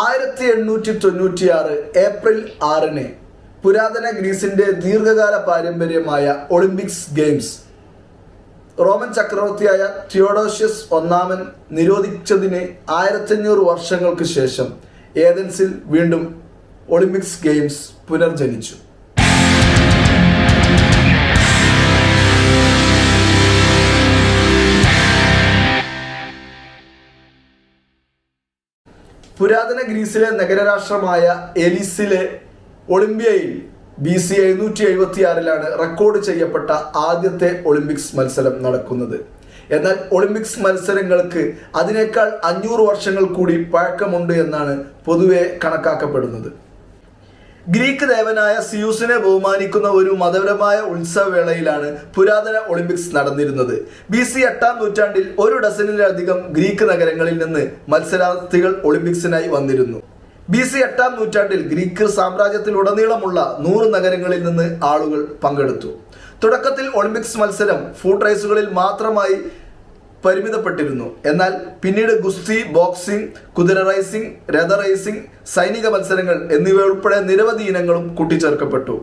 ആയിരത്തി എണ്ണൂറ്റി തൊണ്ണൂറ്റിയാറ് ഏപ്രിൽ ആറിന് പുരാതന ഗ്രീസിന്റെ ദീർഘകാല പാരമ്പര്യമായ ഒളിമ്പിക്സ് ഗെയിംസ്. റോമൻ ചക്രവർത്തിയായ തിയോഡോഷ്യസ് ഒന്നാമൻ നിരോധിച്ചതിന് ആയിരത്തഞ്ഞൂറ് വർഷങ്ങൾക്ക് ശേഷം ഏതൻസിൽ വീണ്ടും ഒളിമ്പിക്സ് ഗെയിംസ് പുനർജനിച്ചു. പുരാതന ഗ്രീസിലെ നഗരരാഷ്ട്രമായ എലിസിലെ ഒളിമ്പിയയിൽ ബി സി എഴുന്നൂറ്റി എഴുപത്തി ആറിലാണ് റെക്കോർഡ് ചെയ്യപ്പെട്ട ആദ്യത്തെ ഒളിമ്പിക്സ് മത്സരം നടക്കുന്നത്. എന്നാൽ ഒളിമ്പിക്സ് മത്സരങ്ങൾക്ക് അതിനേക്കാൾ അഞ്ഞൂറ് വർഷങ്ങൾ കൂടി പഴക്കമുണ്ട് എന്നാണ് പൊതുവെ കണക്കാക്കപ്പെടുന്നത്. ഗ്രീക്ക് ദേവനായ സിയൂസിനെ ബഹുമാനിക്കുന്ന ഒരു മതപരമായ ഉത്സവവേളയിലാണ് പുരാതന ഒളിമ്പിക്സ് നടന്നിരുന്നത്. ബി സി എട്ടാം നൂറ്റാണ്ടിൽ ഒരു ഡസനിലധികം ഗ്രീക്ക് നഗരങ്ങളിൽ നിന്ന് മത്സരാർത്ഥികൾ ഒളിമ്പിക്സിനായി വന്നിരുന്നു. ബി സി എട്ടാം നൂറ്റാണ്ടിൽ ഗ്രീക്ക് സാമ്രാജ്യത്തിലുടനീളമുള്ള നൂറ് നഗരങ്ങളിൽ നിന്ന് ആളുകൾ പങ്കെടുത്തു. തുടക്കത്തിൽ ഒളിമ്പിക്സ് മത്സരം ഫുഡ് റേസുകളിൽ മാത്രമായി പരിമിതപ്പെട്ടിരുന്നു. എന്നാൽ പിന്നീട് ഗുസ്തി ബോക്സിംഗ് കുതിര റൈസിംഗ് രഥ റൈസിംഗ് സൈനിക മത്സരങ്ങൾ എന്നിവ ഉൾപ്പെടെ നിരവധി ഇനങ്ങളും കൂട്ടിച്ചേർക്കപ്പെട്ടു.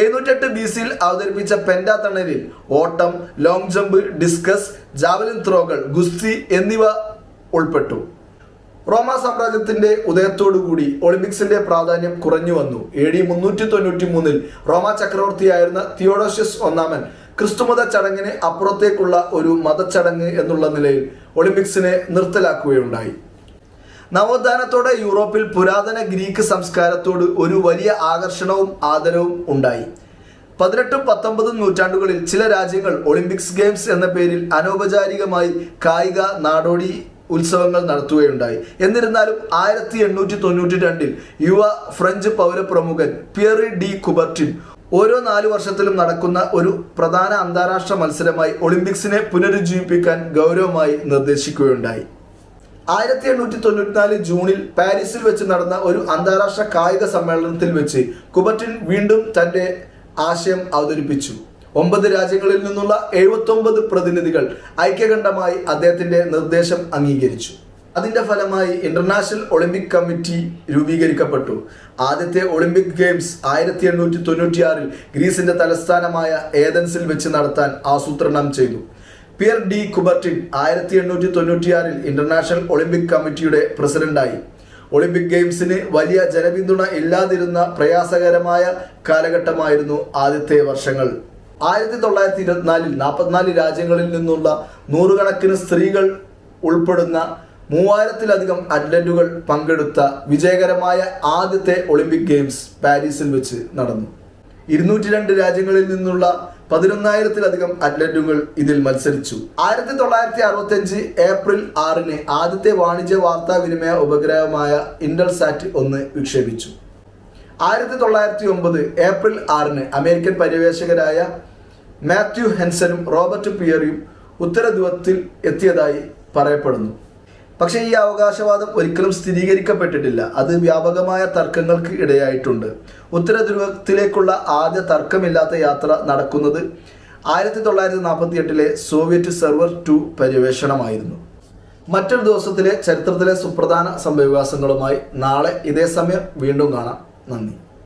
എഴുന്നൂറ്റെട്ട് ബി സിയിൽ അവതരിപ്പിച്ച പെൻഡാത്തണലിൽ ഓട്ടം ലോങ് ജമ്പ് ഡിസ്കസ് ജാവലിൻ ത്രോകൾ ഗുസ്തി എന്നിവ ഉൾപ്പെട്ടു. റോമ സാമ്രാജ്യത്തിന്റെ ഉദയത്തോടുകൂടി ഒളിമ്പിക്സിന്റെ പ്രാധാന്യം കുറഞ്ഞു വന്നു. എ ഡി മുന്നൂറ്റി തൊണ്ണൂറ്റി മൂന്നിൽ റോമ ചക്രവർത്തിയായിരുന്ന തിയോഡോഷ്യസ് ഒന്നാമൻ ക്രിസ്തുമത ചടങ്ങിന് അപ്പുറത്തേക്കുള്ള ഒരു മതച്ചടങ്ങ് എന്നുള്ള നിലയിൽ ഒളിമ്പിക്സിനെ നിർത്തലാക്കുകയുണ്ടായി. നവോത്ഥാനത്തോടെ യൂറോപ്പിൽ പുരാതന ഗ്രീക്ക് സംസ്കാരത്തോട് ഒരു വലിയ ആകർഷണവും ആദരവും ഉണ്ടായി. പതിനെട്ടും പത്തൊമ്പതും നൂറ്റാണ്ടുകളിൽ ചില രാജ്യങ്ങൾ ഒളിമ്പിക്സ് ഗെയിംസ് എന്ന പേരിൽ അനൗപചാരികമായി കായിക നാടോടി ഉത്സവങ്ങൾ നടത്തുകയുണ്ടായി. എന്നിരുന്നാലും ആയിരത്തി എണ്ണൂറ്റി തൊണ്ണൂറ്റി രണ്ടിൽ യുവ ഫ്രഞ്ച് പൗരപ്രമുഖൻ പിയറി ഡി കുബർട്ടിൻ ഓരോ നാല് വർഷത്തിലും നടക്കുന്ന ഒരു പ്രധാന അന്താരാഷ്ട്ര മത്സരമായി ഒളിമ്പിക്സിനെ പുനരുജ്ജീവിപ്പിക്കാൻ ഗൗരവമായി നിർദ്ദേശിക്കുകയുണ്ടായി. ആയിരത്തി എണ്ണൂറ്റി തൊണ്ണൂറ്റിനാല് ജൂണിൽ പാരീസിൽ വെച്ച് നടന്ന ഒരു അന്താരാഷ്ട്ര കായിക സമ്മേളനത്തിൽ വെച്ച് കുബറ്റിൻ വീണ്ടും തന്റെ ആശയം അവതരിപ്പിച്ചു. ഒമ്പത് രാജ്യങ്ങളിൽ നിന്നുള്ള എഴുപത്തൊമ്പത് പ്രതിനിധികൾ ഐക്യകണ്ഠമായി അദ്ദേഹത്തിന്റെ നിർദ്ദേശം അംഗീകരിച്ചു. അതിന്റെ ഫലമായി ഇന്റർനാഷണൽ ഒളിമ്പിക് കമ്മിറ്റി രൂപീകരിക്കപ്പെട്ടു. ആദ്യത്തെ ഒളിമ്പിക് ഗെയിംസ് ആയിരത്തി എണ്ണൂറ്റി തൊണ്ണൂറ്റിയാറിൽ ഗ്രീസിന്റെ തലസ്ഥാനമായ ഏതൻസിൽ വെച്ച് നടത്താൻ ആസൂത്രണം ചെയ്തു. പിയർ ഡി കുബർട്ടിൻ ആയിരത്തി എണ്ണൂറ്റി തൊണ്ണൂറ്റിയാറിൽ ഇന്റർനാഷണൽ ഒളിമ്പിക് കമ്മിറ്റിയുടെ പ്രസിഡന്റായി. ഒളിമ്പിക് ഗെയിംസിന് വലിയ ജനപിന്തുണ ഇല്ലാതിരുന്ന പ്രയാസകരമായ കാലഘട്ടമായിരുന്നു ആദ്യത്തെ വർഷങ്ങൾ. ആയിരത്തി തൊള്ളായിരത്തി ഇരുപത്തിനാലിൽ നാൽപ്പത്തിനാല് രാജ്യങ്ങളിൽ നിന്നുള്ള നൂറുകണക്കിന് സ്ത്രീകൾ ഉൾപ്പെടുന്ന മൂവായിരത്തിലധികം അത്ലറ്റുകൾ പങ്കെടുത്ത വിജയകരമായ ആദ്യത്തെ ഒളിമ്പിക് ഗെയിംസ് പാരീസിൽ വെച്ച് നടന്നു. ഇരുന്നൂറ്റി രണ്ട് രാജ്യങ്ങളിൽ നിന്നുള്ള പതിനൊന്നായിരത്തിലധികം അത്ലറ്റുകൾ ഇതിൽ മത്സരിച്ചു. ആയിരത്തി തൊള്ളായിരത്തി അറുപത്തി അഞ്ച് ഏപ്രിൽ ആറിന് ആദ്യത്തെ വാണിജ്യ വാർത്താവിനിമയ ഉപഗ്രഹമായ ഇന്റർസാറ്റ് ഒന്ന് വിക്ഷേപിച്ചു. ആയിരത്തി തൊള്ളായിരത്തി ഒമ്പത് ഏപ്രിൽ ആറിന് അമേരിക്കൻ പര്യവേഷകരായ മാത്യു ഹെൻസനും റോബർട്ട് പിയറിയും ഉത്തരധ്രുവത്തിൽ എത്തിയതായി പറയപ്പെടുന്നു. പക്ഷേ ഈ അവകാശവാദം ഒരിക്കലും സ്ഥിരീകരിക്കപ്പെട്ടിട്ടില്ല. അത് വ്യാപകമായ തർക്കങ്ങൾക്ക് ഇടയായിട്ടുണ്ട്. ഉത്തരധ്രുവത്തിലേക്കുള്ള ആദ്യ തർക്കമില്ലാത്ത യാത്ര നടക്കുന്നത് ആയിരത്തി തൊള്ളായിരത്തി നാൽപ്പത്തി എട്ടിലെ സോവിയറ്റ് സെർവർ ടു പര്യവേഷണമായിരുന്നു. മറ്റൊരു ദിവസത്തിലെ ചരിത്രത്തിലെ സുപ്രധാന സംഭവവികാസങ്ങളുമായി നാളെ ഇതേ സമയം വീണ്ടും കാണാം. നന്ദി.